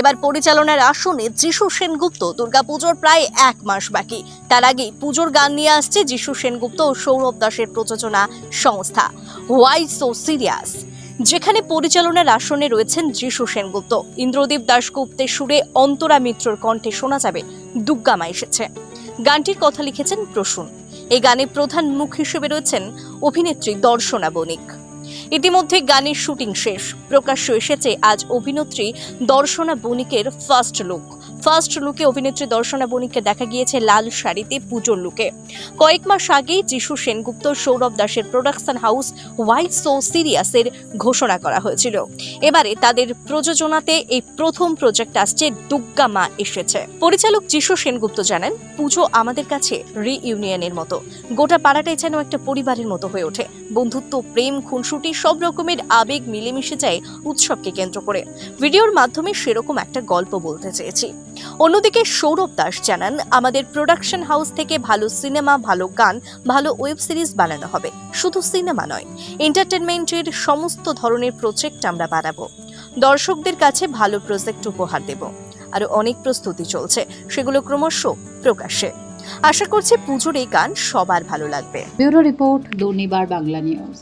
এবার পরিচালনার আসনে যিশু সেনগুপ্ত, দুর্গাপুজোর প্রায় এক মাস বাকি। তার আগে পুজোর গান নিয়ে আসছে যিশু সেনগুপ্ত ও সৌরভ দাসের প্রযোজনা সংস্থা, হোয়াই সো সিরিয়াস। যেখানে পরিচালনার আসনে রয়েছেন যিশু সেনগুপ্ত। ইন্দ্রদীপ দাশগুপ্তের সুরে অন্তরা মিত্রর কণ্ঠে শোনা যাবে দুগ্গামা এসেছে। গানটির কথা লিখেছেন প্রসূন। এই গানে প্রধান মুখ হিসেবে রয়েছেন অভিনেত্রী দর্শনা বণিক। ইতিমধ্যে গানের শুটিং শেষ। প্রকাশ্য এসেছে আজ অভিনেত্রী দর্শনা বণিকের ফার্স্ট লুক ফার্স্ট লুকে অভিনেত্রী দর্শনা বণিককে দেখা গিয়েছে লাল শাড়িতে পুজোর লুকে। কয়েক মাস আগেই যিশু সেনগুপ্ত, সৌরভ দাসের প্রোডাকশন হাউস হোয়াইট সো সিরিয়াসের ঘোষণা করা হয়েছিল। এবারে তাদের প্রযোজনাতে এই প্রথম প্রজেক্ট আসছে দুগ্গা মা এসেছে। পরিচালক যিশু সেনগুপ্ত জানান, পুজো আমাদের কাছে রিইউনিয়নের মতো। গোটা পাড়াটাই যেন একটা পরিবারের মতো হয়ে ওঠে। বন্ধুত্ব, প্রেম, খুনসুটি, সব রকমের আবেগ মিলেমিশে যায় উৎসবকে কেন্দ্র করে। ভিডিওর মাধ্যমে সেরকম একটা গল্প বলতে চেয়েছি। অন্যদিকে সৌরভ দাস জানান, আমাদের প্রোডাকশন হাউস থেকে ভালো সিনেমা ভালো গান, ভালো ওয়েব সিরিজ বানানো হবে। শুধু সিনেমা নয় এন্টারটেনমেন্টের সমস্ত ধরনের প্রজেক্ট আমরা বানাবো। দর্শকদের কাছে ভালো প্রজেক্ট উপহার দেব। আরও অনেক প্রস্তুতি চলছে, সেগুলো ক্রমশ প্রকাশ্যে। আশা করছি পুজোর এই গান সবার ভালো লাগবে। Bureau report Durnibar Bangla news